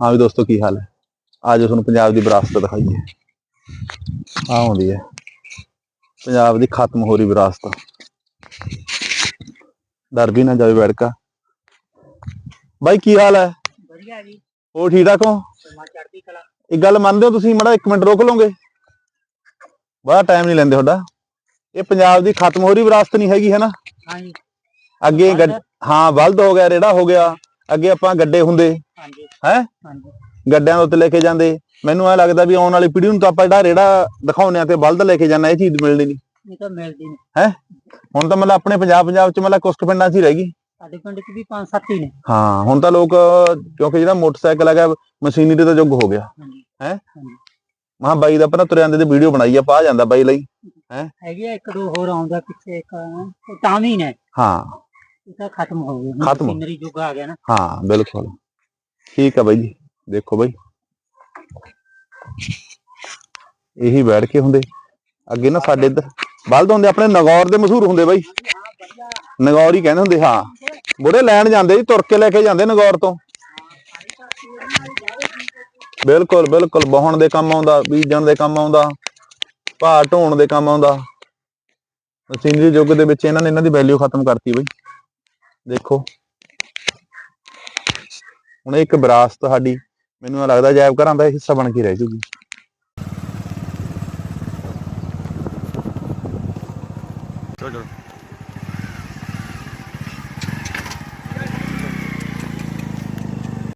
ਹਾਂ ਵੀ ਦੋਸਤੋ ਕੀ ਹਾਲ ਹੈ? ਅੱਜ ਤੁਹਾਨੂੰ ਪੰਜਾਬ ਦੀ ਵਿਰਾਸਤ ਦਿਖਾਈਏ। ਆ ਆਉਂਦੀ ਹੈ। ਪੰਜਾਬ ਦੀ ਖਤਮ ਹੋ ਰਹੀ ਵਿਰਾਸਤ। ਡਰ ਵੀ ਨਾ ਜਾਵੇ ਬੈਠਕਾ ਬਾਈ ਕੀ ਹਾਲ ਹੈ? ਵਧੀਆ ਜੀ। ਉਹ ਠੀਕ ਠਾਕ ਹੋ? ਕਲਾ। ਇੱਕ ਗੱਲ ਮੰਨਦੇ ਹੋ ਤੁਸੀਂ? ਮੜਾ 1 ਮਿੰਟ ਰੋਕ ਲਓਗੇ? ਬੜਾ ਟਾਈਮ ਨਹੀਂ ਲੈਂਦੇ ਤੁਹਾਡਾ। ਇਹ ਪੰਜਾਬ ਦੀ ਖਤਮ ਹੋ ਰਹੀ ਵਿਰਾਸਤ ਨਹੀਂ ਹੈਗੀ ਹੈ ਨਾ? ਹਾਂਜੀ। ਅੱਗੇ ਹਾਂ ਬਲਦ ਹੋ ਗਿਆ ਰੇੜਾ ਹੋ ਗਿਆ। ਅੱਗੇ ਆਪਾਂ ਗੱਡੇ ਹੁੰਦੇ। ਹੈਂ? ਗੱਡਿਆਂ ਦੇ ਉੱਤੇ ਲੈ ਕੇ ਜਾਂਦੇ। ਮੈਨੂੰ ਐ ਲੱਗਦਾ ਵੀ ਆਉਣ ਵਾਲੀ ਪੀੜ੍ਹੀ ਨੂੰ ਤਾਂ ਆਪਾਂ ਜਿਹੜਾ ਰੇੜਾ ਦਿਖਾਉਂਦੇ ਆ ਤੇ ਬਲਦ ਲੈ ਕੇ ਜਾਣਾ ਇਹ ਚੀਜ਼ ਮਿਲਣੀ ਨਹੀਂ। ਇਹ ਤਾਂ ਮਿਲਦੀ ਨਹੀਂ। ਹੁਣ ਤਾਂ ਮਤਲਬ ਆਪਣੇ ਪੰਜਾਬ ਪੰਜਾਬ ਚ ਮਤਲਬ ਕੁਛ ਕੁ ਪਿੰਡਾਂ 'ਚ ਹੀ ਰਹਿ ਗਈ। ਸਾਡੇ ਪਿੰਡ 'ਚ ਵੀ ਪੰਜ ਸੱਤ ਹੀ ਨੇ। ਹਾਂ ਹੁਣ ਤਾਂ ਲੋਕ ਕਿਉਂਕਿ ਜਿਹੜਾ ਮੋਟਰਸਾਈਕਲ ਹੈਗਾ ਮਸ਼ੀਨਰੀ ਦਾ ਯੁੱਗ ਹੋ ਗਿਆ। ਹੈਂ? ਮਹਾ ਬਾਈ ਦਾ ਪਹਿਲਾਂ ਤੁਰੇ ਜਾਂਦੇ ਤੇ ਵੀਡੀਓ ਬਣਾਈ ਆ ਪਾ ਜਾਂਦਾ ਬਾਈ ਲਈ। ਹੈਗੇ ਆ ਇੱਕ ਦੋ ਹੋਰ ਆਉਂਦਾ ਪਿੱਛੇ ਇੱਕ ਤਾਂ ਵੀ ਨੇ। ਹਾਂ। ਇਹ ਤਾਂ ਖਤਮ ਹੋ ਹੋ- ਮਸ਼ੀਨਰੀ ਯੁੱਗ ਆ ਗਿਆ ਨਾ। ਹਾਂ ਬਿਲਕੁਲ। ਠੀਕ ਆ ਬਾਈ ਜੀ, ਦੇਖੋ ਬਾਈ। ਇਹੀ ਬੈਠ ਕੇ ਹੁੰਦੇ। ਅੱਗੇ ਨਾ ਸਾਡੇ ਇੱਧਰ, ਬਲਦ ਹੁੰਦੇ ਆਪਣੇ ਨਗੌਰ ਦੇ ਮਸ਼ਹੂਰ ਹੁੰਦੇ ਬਾਈ। ਨਗੌਰ ਹੀ ਕਹਿੰਦੇ ਹੁੰਦੇ, ਹਾਂ। ਬੁੜੇ ਲੈਣ ਜਾਂਦੇ ਜੀ, ਤੁਰ ਕੇ ਲੈ ਕੇ ਜਾਂਦੇ ਨਗੌਰ ਤੋਂ। ਬਿਲਕੁਲ ਬਿਲਕੁਲ, ਬਹਣ ਦੇ ਕੰਮ ਆਉਂਦਾ, ਬੀਜਣ ਦੇ ਕੰਮ ਆਉਂਦਾ, ਭਾਅ ਢੋਣ ਦੇ ਕੰਮ ਆਉਂਦਾ। ਮਸ਼ੀਨਰੀ ਯੁੱਗ ਦੇ ਵਿੱਚ ਇਹਨਾਂ ਨੇ, ਇਹਨਾਂ ਦੀ ਵੈਲਿਊ ਖਤਮ ਕਰਤੀ ਬਈ। ਦੇਖੋ। ਹੁਣ ਇਹ ਇੱਕ ਵਿਰਾਸਤ ਸਾਡੀ, ਮੈਨੂੰ ਇਹ ਲੱਗਦਾ ਜੈਬ ਘਰਾਂ ਦਾ ਹਿੱਸਾ ਬਣ ਕੇ ਰਹਿ ਜੂਗੀ। ਚਲੋ ਚਲੋ।